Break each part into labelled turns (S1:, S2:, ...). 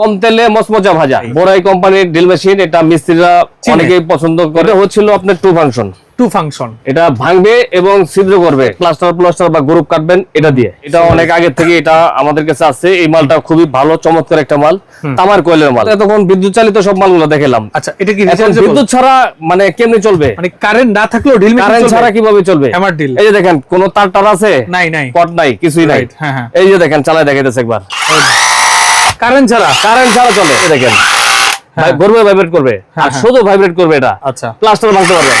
S1: কম তেলে মচমচা ভাজা। বোরাই কোম্পানির ড্রিল মেশিন এটা মিস্ত্রিরা অনেকেই পছন্দ করে। হচ্ছিল আপনার টু ফাংশন
S2: টু ফাংশন
S1: এটা ভাঙবে এবং ছিদ্র করবে। প্লাস্টার প্লাস্টার বা গ্রুপ কাটবেন এটা দিয়ে। এটা অনেক আগে থেকে এটা আমাদের কাছে আছে। এই মালটা খুবই ভালো চমৎকার একটা মাল। তামার কোয়েলের মাল। তখন বিদ্যুৎ চালিত সব মালগুলো দেখালাম।
S2: আচ্ছা এটা কি
S1: বিদ্যুৎ ছাড়া মানে কেমনি চলবে?
S2: মানে কারেন্ট না থাকলেও ড্রিল
S1: কারেন্ট ছাড়া কীভাবে চলবে?
S2: Drill।
S1: এই যে দেখেন কোন তার টার আছে?
S2: নাই নাই।
S1: কট নাই কিছুই নাই।
S2: হ্যাঁ, হ্যাঁ।
S1: এই যে দেখেন চালাই দেখাইতেছে একবার।
S2: কারেন্ট ছাড়া?
S1: কারেন্ট ছাড়া চলে। দেখেন।
S2: হ্যাঁ।
S1: ঘুরবে ভাইব্রেট করবে। আর
S2: হ্যাঁ।
S1: শুধু ভাইব্রেট করবে এটা।
S2: আচ্ছা।
S1: প্লাস্টার ভাঙতে পারবে।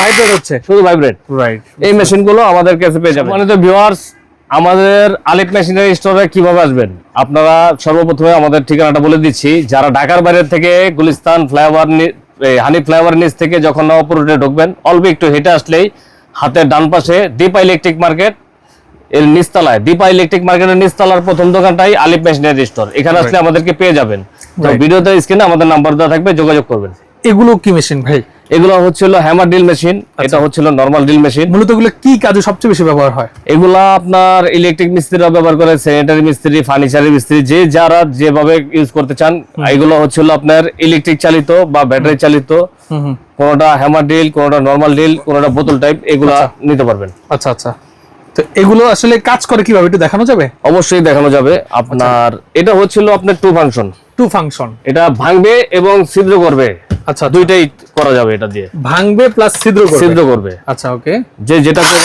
S2: ভাইব্রেট হচ্ছে।
S1: শুধু ভাইব্রেট
S2: রাইট
S1: এই মেশিনগুলো আমাদের কাছে পেয়ে যাবেন। মানে তো ভিউয়ার্স আমাদের আলিফ মেশিনারি স্টোরে কীভাবে আসবেন? আপনারা সর্বপ্রথমে আমাদের ঠিকানাটা বলে দিচ্ছি। যারা ঢাকার বাইরে থেকে গুলিস্তান ফ্লাইওভার হানি ফ্লাইওভার নিচ থেকে যখন নবাবপুর রোডে ঢুকবেন অল্প একটু হেঁটে আসলেই হাতের ডান পাশে দীপা ইলেকট্রিক মার্কেট এর নিচতলায় দীপা ইলেকট্রিক মার্কেটের নিচতলার প্রথম দোকানটাই আলিফ মেশিনারি স্টোর এখানে আসলে আমাদেরকে পেয়ে যাবেন। তো ভিডিওতে স্ক্রিনে আমাদের নাম্বার দেওয়া থাকবে যোগাযোগ করবেন।
S2: এগুলো কি মেশিন ভাই?
S1: এগুলো হচ্ছিল হ্যামার ড্রিল মেশিন এটা হচ্ছিল নর্মাল ড্রিল মেশিন
S2: মূলত এগুলো কি কাজে সবচেয়ে বেশি ব্যবহার হয়?
S1: এগুলা আপনার ইলেকট্রিক মিস্ত্রিরা ব্যবহার করে স্যানিটারি মিস্ত্রি ফার্নিচারের মিস্ত্রি যে যারা যেভাবে ইউজ করতে চান এগুলো হচ্ছিল আপনার ইলেকট্রিক চালিত বা ব্যাটারি চালিত। কোনোটা হ্যামার ড্রিল কোনোটা নর্মাল ড্রিল কোনোটা বোতল টাইপ এগুলা নিতে পারবেন।
S2: আচ্ছা আচ্ছা। এগুলো আসলে কাজ করে কীভাবে? একটু দেখানো যাবে?
S1: অবশ্যই দেখানো যাবে। আপনার এটা হচ্ছিল আপনার টু ফাংশন
S2: টু ফাংশন
S1: এটা ভাঙবে এবং ছিদ্র করবে।
S2: আচ্ছা
S1: দুইটাই করা যাবে এটা দিয়ে।
S2: ভাঙবে প্লাস ছিদ্র করবে।
S1: ছিদ্র করবে।
S2: আচ্ছা ওকে
S1: যে যেটা করে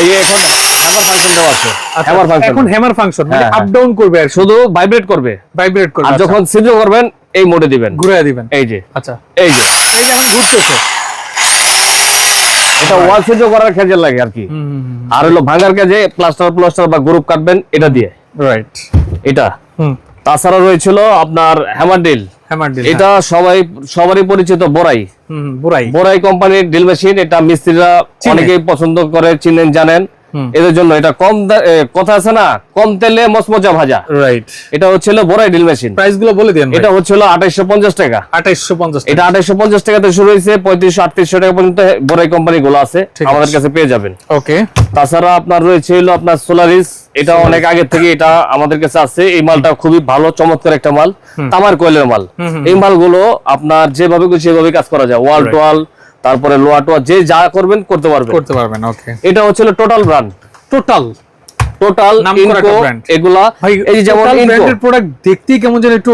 S1: এই এখন হ্যামার ফাংশন দেওয়া আছে। হ্যামার ফাংশন
S2: আচ্ছা, এখন হ্যামার ফাংশন মানে
S1: হ্যাঁ,
S2: আপ ডাউন করবে আর
S1: শুধু ভাইব্রেট করবে।
S2: ভাইব্রেট করবে
S1: আর
S2: আচ্ছা,
S1: যখন ছিদ্র করবেন এই মোডে দিবেন।
S2: ঘুরে দিবেন।
S1: এই যে।
S2: আচ্ছা।
S1: এই যে।
S2: এই যে এখন ঘুরতেছে।
S1: এটা ওয়াল করার কাজে লাগে আর কি। আর হলো ভাঙার কাজে প্লাস্টার প্লাস্টার বা গ্রুপ কাটবেন এটা দিয়ে।
S2: রাইট
S1: এটা। তাছাড়া রয়েছিল আপনার হ্যামার ডিল এটা সবাই সবারই পরিচিত বোরাই
S2: বোরাই
S1: বোরাই কোম্পানির ড্রিল মেশিন এটা মিস্ত্রিরা অনেকেই পছন্দ করে চিনেন জানেন। এদের জন্য এটা কম কথা আছে না? কম তেলে মচমচা ভাজা।
S2: রাইট
S1: এটা হচ্ছিল বোরাই ড্রিল মেশিন।
S2: প্রাইসগুলো বলে দেন
S1: এটা হচ্ছিল আঠাইশো পঞ্চাশ টাকা।
S2: আঠাইশশো পঞ্চাশ
S1: এটা আঠাইশো পঞ্চাশ টাকাতে শুরু হয়েছে পঁয়ত্রিশশো আটত্রিশশো টাকা পর্যন্ত বোরাই কোম্পানি গুলো আছে।
S2: আছে।
S1: আমাদের কাছে পেয়ে যাবেন।
S2: ওকে
S1: তাছাড়া আপনার রয়েছে হলো আপনার সোলারিস এটা অনেক আগে থেকে এটা আমাদের কাছে আছে। এই মালটা খুবই ভালো চমৎকার একটা মাল। তামার কোয়েলের মাল। এই মালগুলো আপনার যেভাবে খুশি সেভাবে কাজ করা যায়। ওয়াল টু ওয়াল তারপরে লোয়া টোয়া যে যা করবেন করতে পারবেন।
S2: করতে পারবেন ওকে
S1: এটা হচ্ছে total brand
S2: total
S1: total Ingco এগুলা। এই যে যেমন ইনকো
S2: প্রোডাক্ট দেখতেই কেমন যেন একটু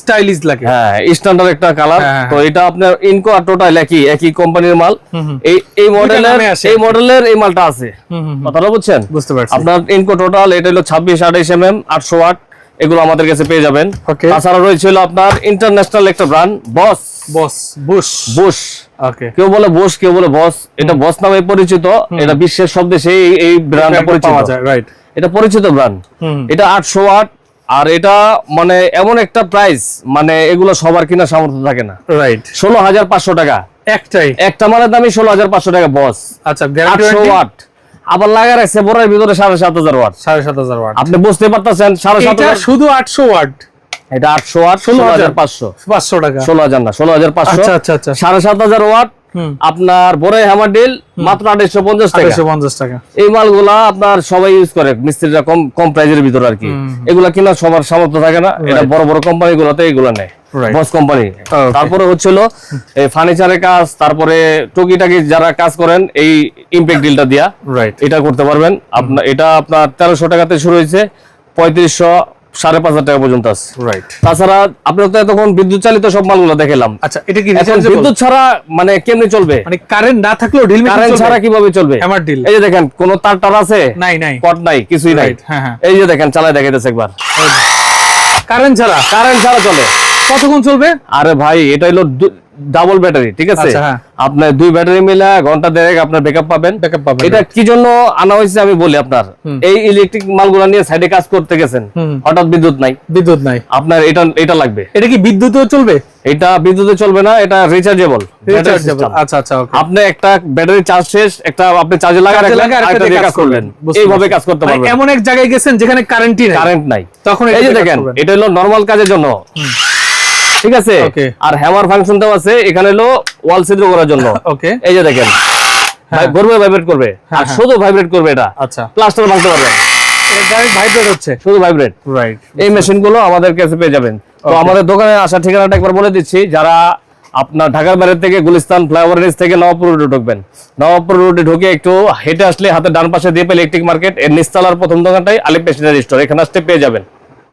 S2: স্টাইলিশ লাগে।
S1: হ্যাঁ স্ট্যান্ডার্ড একটা কালার
S2: হ্যাঁ,
S1: তো এটা আপনার ইনকো আর টোটাল একই একই কোম্পানির মাল। এই এই মডেলের এই মডেলের এই মালটা আছে।
S2: হুম, হুম, হুম।
S1: কথাটা বুঝছেন?
S2: বুঝতে পারছি।
S1: আপনার ইনকো টোটাল এটা হলো ছাব্বিশ আঠাইশ এম এম আটশো ওয়াট এগুলো আমাদের কাছে পেয়ে যাবেন. তাছাড়া রয়েছিল আপনার ইন্টারন্যাশনাল একটা brand Bosch
S2: Bosch Bosch
S1: Bosch
S2: okay
S1: কেউ বলে বস কেউ বলে বস এটা বস নামে পরিচিত এটা বিশ্বের সব দেশে এই- এই ব্র্যান্ডটা পরিচিত।
S2: পাওয়া যায় রাইট
S1: এটা পরিচিত ব্র্যান্ড। এটা আটশো ওয়াট আর এটা মানে এমন একটা প্রাইস মানে এগুলো সবার কিনা সামর্থ্য থাকে না।
S2: রাইট
S1: ষোলো হাজার পাঁচশো টাকা।
S2: একটাই।
S1: একটা মালের দামই ষোলো হাজার পাঁচশো টাকা বস
S2: আচ্ছা
S1: আটশো ওয়াট আবার লাগা রাখছে বড়ের ভিতরে সাড়ে সাত হাজার ওয়াট।
S2: সাড়ে সাত হাজার ওয়াট।
S1: আপনি বুঝতে পারতেছেন? সাড়ে সাত হাজার
S2: শুধু আটশো ওয়াট।
S1: এটা আটশো ওয়াট ষোলো হাজার পাঁচশো।
S2: পাঁচশো টাকা।
S1: ষোলো হাজার না ষোলো হাজার পাঁচশো।
S2: আচ্ছা আচ্ছা আচ্ছা।
S1: সাড়ে সাত হাজার ওয়াট আপনার বড় হ্যামার ডিল মাত্র আঠাইশো পঞ্চাশ টাকা।
S2: পঞ্চাশ টাকা।
S1: এই মালগুলা আপনার সবাই ইউজ করে মিস্ত্রিরা কম কম প্রাইজের ভিতরে আর কি। এগুলা কিনা সবার সামর্থ্য থাকে না। এটা বড় বড় কোম্পানি গুলোতে এগুলো নেয়. বস কোম্পানি তারপরে হচ্ছিল এই ফার্নিচারের কাজ তারপরে টুকিটাকি যারা কাজ করেন এই ইম্প্যাক্ট ডিলটা দিয়া
S2: রাইট
S1: এটা করতে পারবেন। আপনার এটা আপনার তেরোশো টাকাতে শুরু হয়েছে পঁয়ত্রিশশো সাড়ে পাঁচ হাজার টাকা পর্যন্ত আছে।
S2: রাইট
S1: তাছাড়া আপনার তো এতক্ষণ বিদ্যুৎ চালিত সব মালগুলো দেখালাম
S2: আচ্ছা এটা কি
S1: এখন বিদ্যুৎ ছাড়া মানে কেমনি চলবে?
S2: মানে কারেন্ট না থাকলেও ডিল
S1: কারেন্ট ছাড়া কীভাবে চলবে?
S2: হ্যামার ডিল
S1: এই যে দেখেন কোন তার টার আছে?
S2: নাই নাই।
S1: কট নাই কিছুই নাই।
S2: হ্যাঁ, হ্যাঁ।
S1: এই যে দেখেন চালাই দেখাইতেছে একবার।
S2: কারেন্ট ছাড়া?
S1: কারেন্ট ছাড়া চলে।
S2: কতক্ষণ চলবে?
S1: আরে ভাই এটা হলো ডাবল ব্যাটারি ঠিক আছে?
S2: আচ্ছা, হ্যাঁ।
S1: আপনার দুই ব্যাটারি মিলে ঘণ্টা দেড়েক আপনার ব্যাকআপ পাবেন।
S2: Backup পাবেন,
S1: এটা কি জন্য আনা হয়েছে আমি বলি আপনার। এই ইলেকট্রিক মালগুলা নিয়ে সাইডে কাজ করতে গেছেন। হঠাৎ বিদ্যুৎ নাই।
S2: বিদ্যুৎ নাই।
S1: আপনার এটা এটা লাগবে।
S2: এটা কি বিদ্যুতেও চলবে?
S1: এটা বিদ্যুতে চলবে না এটা রিচার্জেবল
S2: রিচার্জেবল আচ্ছা আচ্ছা ওকে
S1: আপনি একটা ব্যাটারি চার্জ শেষ একটা আপনি চার্জে লাগা রাখলেন
S2: লাগা আরেকটা
S1: আরেকটা
S2: দিয়ে
S1: দিয়ে
S2: কাজ
S1: করলেন এইভাবে কাজ করতে
S2: মানে
S1: পারবেন।
S2: এমন এক জায়গায় গেছেন যেখানে কারেন্টই নাই।
S1: কারেন্ট নাই।
S2: তখন
S1: এই যে দেখেন এটা হলো নরমাল কাজের জন্য। ঠিক আছে? আর হ্যামার ফাংশনটাও আছে এখানে হলো ওয়াল ছিদ্র করার জন্য।
S2: ওকে
S1: এই যে দেখেন ভাই- ঘুরবে ভাইব্রেট করবে আর
S2: হ্যাঁ।
S1: শুধু ভাইব্রেট করবে এটা।
S2: আচ্ছা।
S1: প্লাস্টার ভাঙতে পারবে।
S2: ভাইব্রেট হচ্ছে।
S1: শুধু ভাইব্রেট
S2: রাইট
S1: এই মেশিনগুলো আমাদের কাছে পেয়ে যাবেন। তো আমাদের দোকানে আসার ঠিকানাটা একবার বলে দিচ্ছি যারা আপনার ঢাকার বাইরে থেকে গুলিস্তান ফ্লাইওভার নিচ থেকে নবাবপুর রোডে ঢুকবেন। নবাবপুর রোডে ঢুকে একটু হেঁটে আসলে হাতের ডান পাশে দিয়ে পেলে ইলেকট্রিক মার্কেট এর নিচতলার প্রথম দোকানটাই আলিপ মেশিনারি স্টোর এখানে আসতে পেয়ে যাবেন।